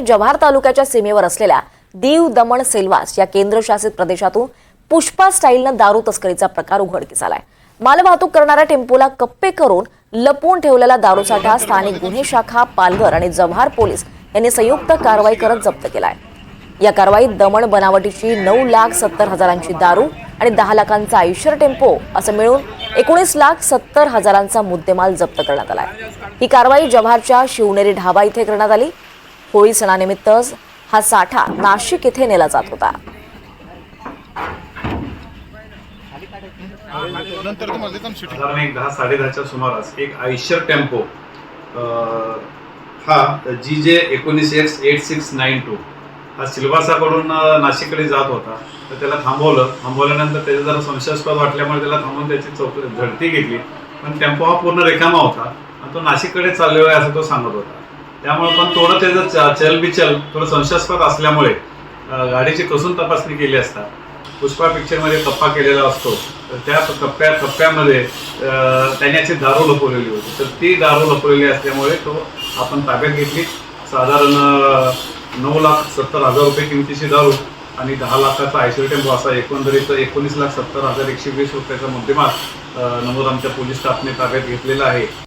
जव्हार तालुक्याच्या सीमेवर असलेल्या दीव दमण सेल्वास या केंद्रशासित प्रदेशातून पुष्पा स्टाईलनं दारू तस्करीचा प्रकार उघडकीस आलाय. मालवाहतूक करणाऱ्या टेम्पोला कप्पे करून लपवून ठेवलेला दारूसाठा स्थानिक गुन्हे शाखा पालघर आणि जव्हार पोलीस यांनी संयुक्त कारवाई करत जप्त केलाय. या कारवाईत दमण बनावटीची नऊ लाख सत्तर हजारांची दारू आणि दहा लाखांचा आयुष्यर टेम्पो असं मिळून एकोणीस लाख सत्तर हजारांचा मुद्देमाल जप्त करण्यात आलाय. ही कारवाई जव्हारच्या शिवनेरी ढाबा इथे करण्यात आली. होळी सणानिमित्त हा साठा नाशिक इथे नेला जात होता. दहा साडेदहाच्या सुमारास एक आयशर टेम्पो हा जी जे एकोणीस X eight six nine two हा सिल्वासाकडून नाशिककडे जात होता. तर त्याला थांबवलं. थांबवल्यानंतर त्याचा जरा संशयास्पद वाटल्यामुळे त्याला थांबवून त्याची चौक झडती घेतली. पण टेम्पो हा पूर्ण रिकामा होता. आणि तो नाशिककडे चाललेला आहे असं तो सांगत होता. त्यामुळे पण थोडं त्याचं चलबिचल थोडं संशयास्पद असल्यामुळे गाडीची कसून तपासणी केली असता पुष्पा पिक्चरमध्ये कप्पा केलेला असतो तर त्या कप्प्या कप्प्यामध्ये त्याने अशी दारू लपवलेली होती. तर ती दारू लपवलेली असल्यामुळे तो आपण ताब्यात घेतली. साधारण नऊ लाख सत्तर हजार रुपये किमतीची दारू आणि दहा लाखाचा आयसर टेम्पो असा एकंदरीत एकोणीस लाख सत्तर हजार एकशे वीस रुपयाचा मुद्देमाल नमूद आमच्या पोलीस स्टाफने ताब्यात घेतलेला आहे.